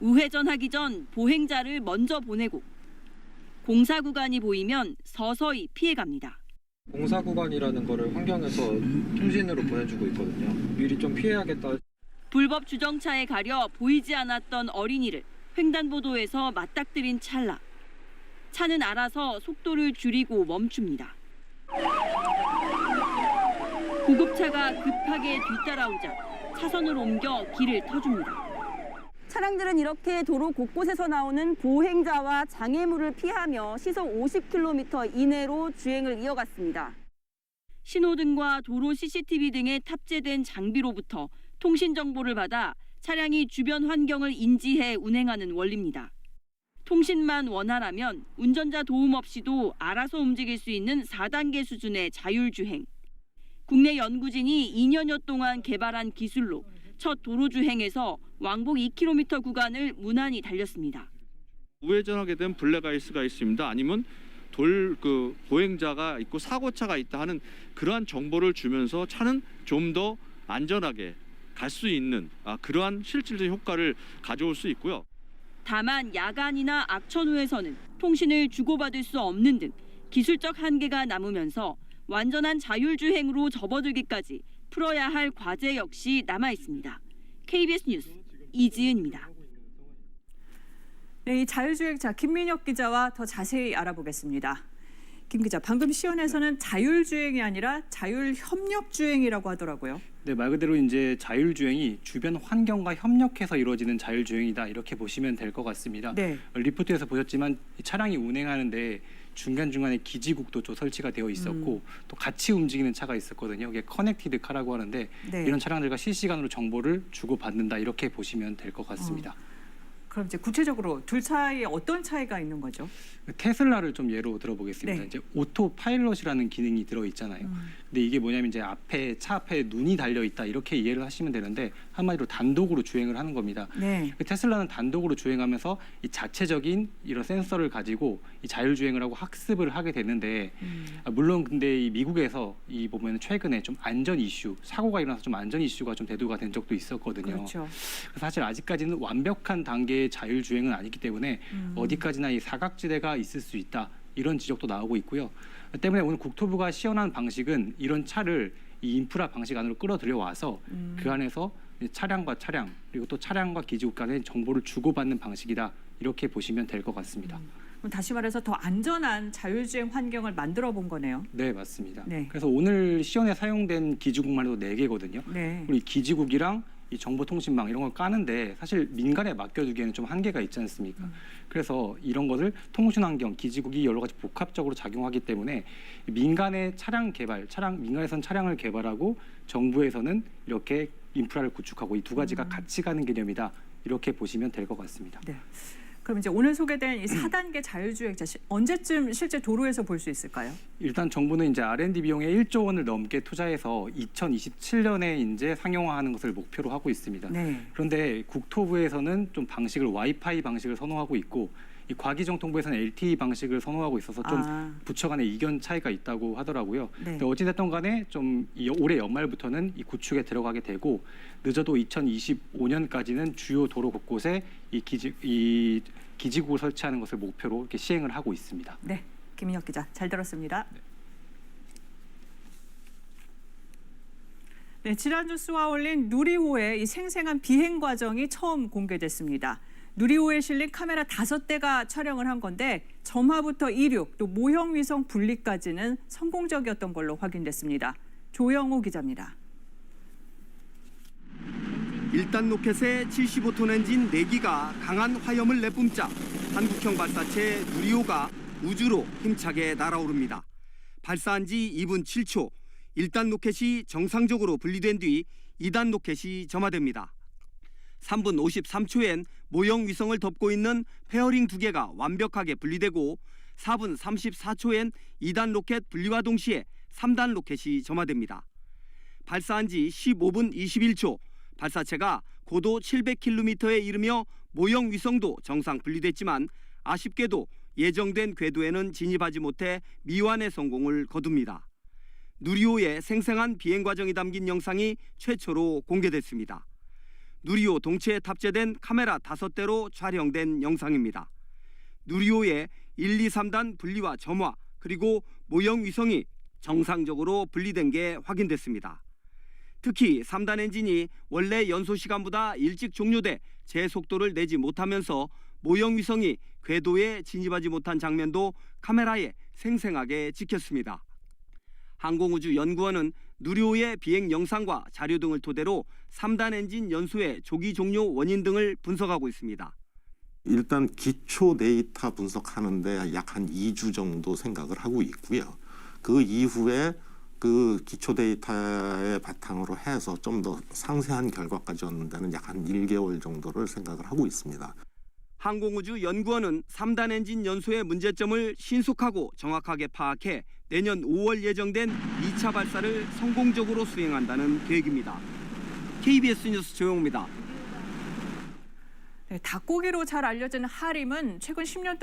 우회전하기 전 보행자를 먼저 보내고 공사 구간이 보이면 서서히 피해갑니다. 공사 구간이라는 거를 환경에서 통신으로 보내주고 있거든요. 미리 좀 피해야겠다. 불법 주정차에 가려 보이지 않았던 어린이를 횡단보도에서 맞닥뜨린 찰나 차는 알아서 속도를 줄이고 멈춥니다. 구급차가 급하게 뒤따라오자 차선을 옮겨 길을 터줍니다. 차량들은 이렇게 도로 곳곳에서 나오는 보행자와 장애물을 피하며 시속 50km 이내로 주행을 이어갔습니다. 신호등과 도로 CCTV 등에 탑재된 장비로부터 통신 정보를 받아 차량이 주변 환경을 인지해 운행하는 원리입니다. 통신만 원활하면 운전자 도움 없이도 알아서 움직일 수 있는 4단계 수준의 자율주행. 국내 연구진이 2년여 동안 개발한 기술로 첫 도로주행에서 왕복 2km 구간을 무난히 달렸습니다. 우회전하게 된 블랙아이스가 있습니다. 아니면 돌 그 보행자가 있고 사고차가 있다 하는 그러한 정보를 주면서 차는 좀 더 안전하게 갈 수 있는 아, 그러한 실질적 효과를 가져올 수 있고요. 다만 야간이나 악천 후에서는 통신을 주고받을 수 없는 등 기술적 한계가 남으면서 완전한 자율주행으로 접어들기까지 풀어야 할 과제 역시 남아 있습니다. KBS 뉴스 이지은입니다. 네, 이 자율주행자 김민혁 기자와 더 자세히 알아보겠습니다. 김 기자, 방금 시연에서는 자율주행이 아니라 자율협력주행이라고 하더라고요. 네, 말 그대로 이제 자율주행이 주변 환경과 협력해서 이루어지는 자율주행이다 이렇게 보시면 될 것 같습니다. 네. 리포트에서 보셨지만 이 차량이 운행하는데 중간 중간에 기지국도 좀 설치가 되어 있었고 또 같이 움직이는 차가 있었거든요. 이게 커넥티드 카라고 하는데 네. 이런 차량들과 실시간으로 정보를 주고 받는다 이렇게 보시면 될 것 같습니다. 그럼 이제 구체적으로 둘 사이에 어떤 차이가 있는 거죠? 테슬라를 좀 예로 들어보겠습니다. 네. 이제 오토 파일럿이라는 기능이 들어 있잖아요. 음. 근데 이게 뭐냐면 이제 앞에 차 앞에 눈이 달려 있다 이렇게 이해를 하시면 되는데 한마디로 단독으로 주행을 하는 겁니다. 네. 그 테슬라는 단독으로 주행하면서 이 자체적인 이런 센서를 가지고 이 자율주행을 하고 학습을 하게 되는데 음. 아, 물론 근데 이 미국에서 이 보면 최근에 좀 안전 이슈 사고가 일어나서 좀 안전 이슈가 좀 대두가 된 적도 있었거든요. 그렇죠. 그래서 사실 아직까지는 완벽한 단계 의 자율주행은 아니기 때문에 음. 어디까지나 이 사각지대가 있을 수 있다 이런 지적도 나오고 있고요. 때문에 오늘 국토부가 시연한 방식은 이런 차를 이 인프라 방식 안으로 끌어들여 와서 음. 그 안에서 차량과 차량 그리고 또 차량과 기지국 간의 정보를 주고받는 방식이다 이렇게 보시면 될 것 같습니다. 그럼 다시 말해서 더 안전한 자율주행 환경을 만들어 본 거네요. 네 맞습니다. 네. 그래서 오늘 시연에 사용된 기지국만 해도 네 개거든요. 네. 우리 기지국이랑 이 정보통신망 이런 걸 까는데 사실 민간에 맡겨두기에는 좀 한계가 있지 않습니까? 음. 그래서 이런 것을 통신환경, 기지국이 여러 가지 복합적으로 작용하기 때문에 민간의 차량 개발, 차량 민간에선 차량을 개발하고 정부에서는 이렇게 인프라를 구축하고 이 두 가지가 음. 같이 가는 개념이다 이렇게 보시면 될 것 같습니다. 네. 그럼 이제 오늘 소개된 이 4단계 자율주행차 시- 언제쯤 실제 도로에서 볼 수 있을까요? 일단 정부는 이제 R&D 비용에 1조 원을 넘게 투자해서 2027년에 이제 상용화하는 것을 목표로 하고 있습니다. 네. 그런데 국토부에서는 좀 방식을 와이파이 방식을 선호하고 있고 이 과기정통부에서는 LTE 방식을 선호하고 있어서 좀 아, 부처 간의 이견 차이가 있다고 하더라고요. 네. 근데 어찌됐든 간에 좀이 올해 연말부터는 이 구축에 들어가게 되고 늦어도 2025년까지는 주요 도로 곳곳에 이 기지 이 기지국을 설치하는 것을 목표로 이렇게 시행을 하고 있습니다. 네. 김인혁 기자 잘 들었습니다. 네, 지난주 쏘아올린 누리호의 이 생생한 비행 과정이 처음 공개됐습니다. 누리호에 실린 카메라 다섯 대가 촬영을 한 건데 점화부터 이륙 또 모형 위성 분리까지는 성공적이었던 걸로 확인됐습니다. 조영호 기자입니다. 1단 로켓의 75톤 엔진 4기가 강한 화염을 내뿜자 한국형 발사체 누리호가 우주로 힘차게 날아오릅니다. 발사한 지 2분 7초, 1단 로켓이 정상적으로 분리된 뒤 2단 로켓이 점화됩니다. 3분 53초엔 모형 위성을 덮고 있는 페어링 두 개가 완벽하게 분리되고 4분 34초엔 2단 로켓 분리와 동시에 3단 로켓이 점화됩니다. 발사한 지 15분 21초, 발사체가 고도 700km에 이르며 모형 위성도 정상 분리됐지만 아쉽게도 예정된 궤도에는 진입하지 못해 미완의 성공을 거둡니다. 누리호의 생생한 비행 과정이 담긴 영상이 최초로 공개됐습니다. 누리호 동체에 탑재된 카메라 다섯 대로 촬영된 영상입니다. 누리호의 1, 2, 3단 분리와 점화 그리고 모형 위성이 정상적으로 분리된 게 확인됐습니다. 특히 3단 엔진이 원래 연소 시간보다 일찍 종료돼 제속도를 내지 못하면서 모형 위성이 궤도에 진입하지 못한 장면도 카메라에 생생하게 찍혔습니다. 항공우주연구원은 누리호의 비행 영상과 자료 등을 토대로 3단 엔진 연소의 조기 종료 원인 등을 분석하고 있습니다. 일단 기초 데이터 분석하는데 약 한 2주 정도 생각을 하고 있고요. 그 이후에 그 기초 데이터에 바탕으로 해서 좀 더 상세한 결과까지 얻는 데는 약 한 1개월 정도를 생각을 하고 있습니다. 항공우주연구원은 3단 엔진 연소의 문제점을 신속하고 정확하게 파악해 내년 5월 예정된 2차 발사를 성공적으로 수행한다는 계획입니다. KBS 뉴스 조영우입니다. 네, 닭고기로 잘 알려진 하림은 최근 10년 동안